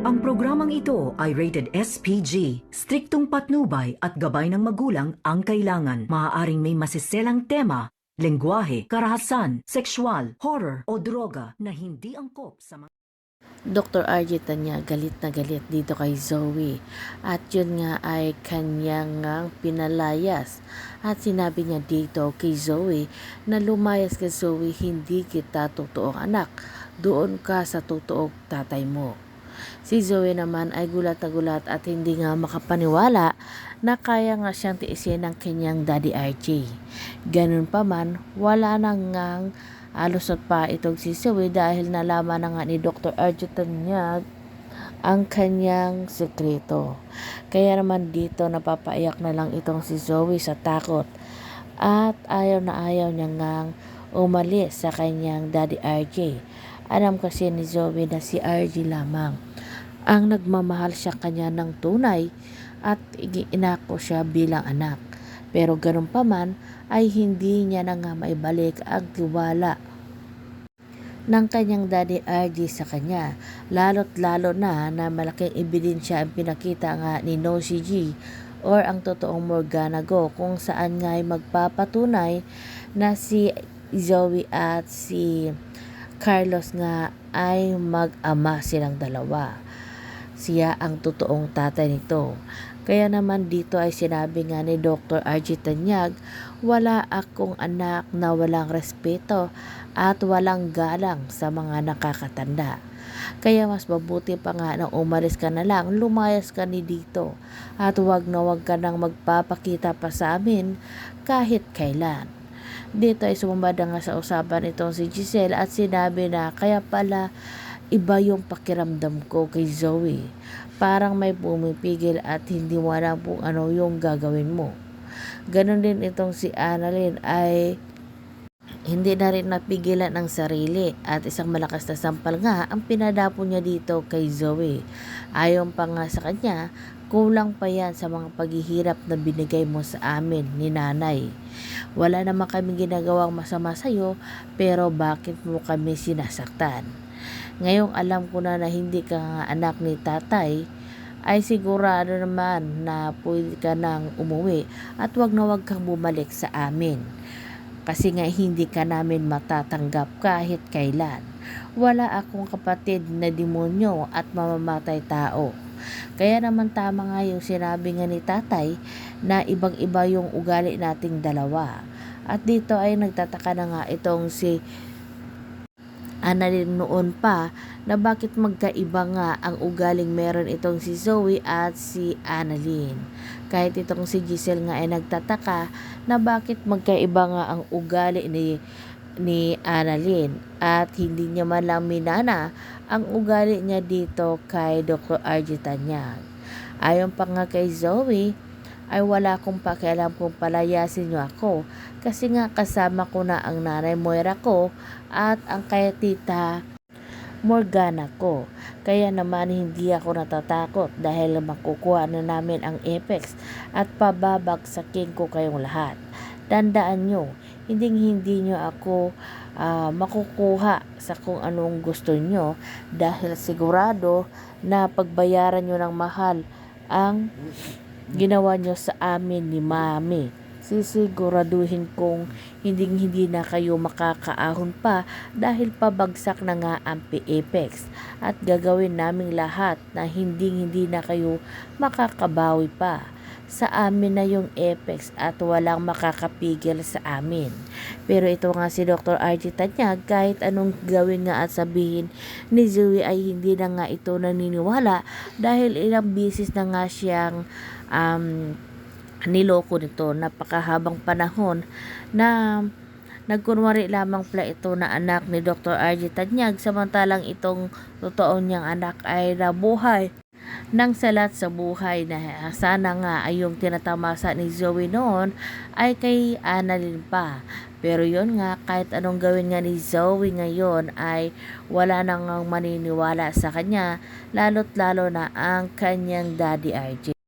Ang programang ito ay rated SPG. Striktong patnubay at gabay ng magulang ang kailangan. Maaaring may masiselang tema, lengguwahe, karahasan, sexual, horror o droga na hindi angkop sa mga Dr. RJ Tanya galit na galit dito kay Zoe at yun nga ay kanyang pinalayas at sinabi niya dito kay Zoe na lumayas kay Zoe hindi kita totoong anak doon ka sa totoong tatay mo. Si Zoe naman ay gulat na gulat at hindi nga makapaniwala na kaya nga siyang tiisin ng kanyang daddy RJ. Ganun pa man, wala nang ngang alusot pa itong si Zoe dahil nalaman na nga ni Dr. RJ Tanyag ang kanyang sekreto. Kaya naman dito napapaiyak na lang itong si Zoe sa takot at ayaw na ayaw niya ngang umalis sa kanyang daddy RJ. Alam kasi ni Zoe na si RJ lamang ang nagmamahal siya kanya ng tunay at inako siya bilang anak. Pero ganun pa man ay hindi niya na nga maibalik ang tiwala ng kanyang daddy RJ sa kanya. Lalo't lalo na na malaking ebidensya ang pinakita nga ni Nosy G or ang totoong Morgana Go kung saan nga ay magpapatunay na si Zoe at si Carlos nga ay mag-ama silang dalawa. Siya ang totoong tatay nito. Kaya naman dito ay sinabi nga ni Dr. RG Tanyag, wala akong anak na walang respeto at walang galang sa mga nakakatanda. Kaya mas mabuti pa nga na umalis ka na lang, lumayas ka ni dito at wag na wag ka nang magpapakita pa sa amin kahit kailan. Dito ay sumambada nga sa usapan itong si Giselle at sinabi na kaya pala iba yung pakiramdam ko kay Zoe. Parang may pumipigil at hindi mo alam ano yung gagawin mo. Ganon din itong si Annalyn ay hindi na rin napigilan ang sarili at isang malakas na sampal nga ang pinadapo niya dito kay Zoe. Ayon pa nga sa kanya, kulang pa yan sa mga paghihirap na binigay mo sa amin ni nanay. Wala naman kami ginagawang masama sa'yo pero bakit mo kami sinasaktan? Ngayong alam ko na na hindi ka anak ni tatay, ay sigurado naman na pwede ka nang umuwi at wag na wag kang bumalik sa amin. Kasi nga hindi ka namin matatanggap kahit kailan. Wala akong kapatid na demonyo at mamamatay tao. Kaya naman tama nga yung sinabi nga ni tatay na ibang iba yung ugali nating dalawa. At dito ay nagtataka na nga itong si Annalyn noon pa na bakit magkaiba nga ang ugaling meron itong si Zoe at si Annalyn. Kahit itong si Giselle nga ay nagtataka na bakit magkaiba nga ang ugali ni ni Annalyn at hindi niya man lang minana ang ugali niya dito kay Dr. RJ Tanyag. Ayon pa nga kay Zoe, ay wala akong pakialam kung palayasin niyo ako kasi nga kasama ko na ang nanay Moira ko at ang kaya tita Morgana ko. Kaya naman hindi ako natatakot dahil makukuha na namin ang Apex at pababagsakin ko kayong lahat. Tandaan nyo, hindi hindi nyo ako ah, makukuha sa kung anong gusto nyo dahil sigurado na pagbayaran nyo ng mahal ang ginawa nyo sa amin ni Mami. Sisiguraduhin kong hindi hindi na kayo makakaahon pa dahil pabagsak na nga ang Apex at gagawin naming lahat na hindi hindi na kayo makakabawi pa. Sa amin na yung Apex at walang makakapigil sa amin. Pero ito nga si Dr. RJ Tanyag kahit anong gawin nga at sabihin ni Zoe ay hindi na nga ito naniniwala dahil ilang bisis na nga siyang um, niloko nito napakahabang panahon na nagkunwari lamang pala ito na anak ni Dr. RJ Tanyag samantalang itong totoo niyang anak ay nabuhay ng salat sa buhay na sana nga ay yung tinatamasa ni Zoe noon ay kay Annalyn pa. Pero yon nga, kahit anong gawin nga ni Zoe ngayon ay wala nang maniniwala sa kanya, lalo't lalo na ang kanyang daddy RJ.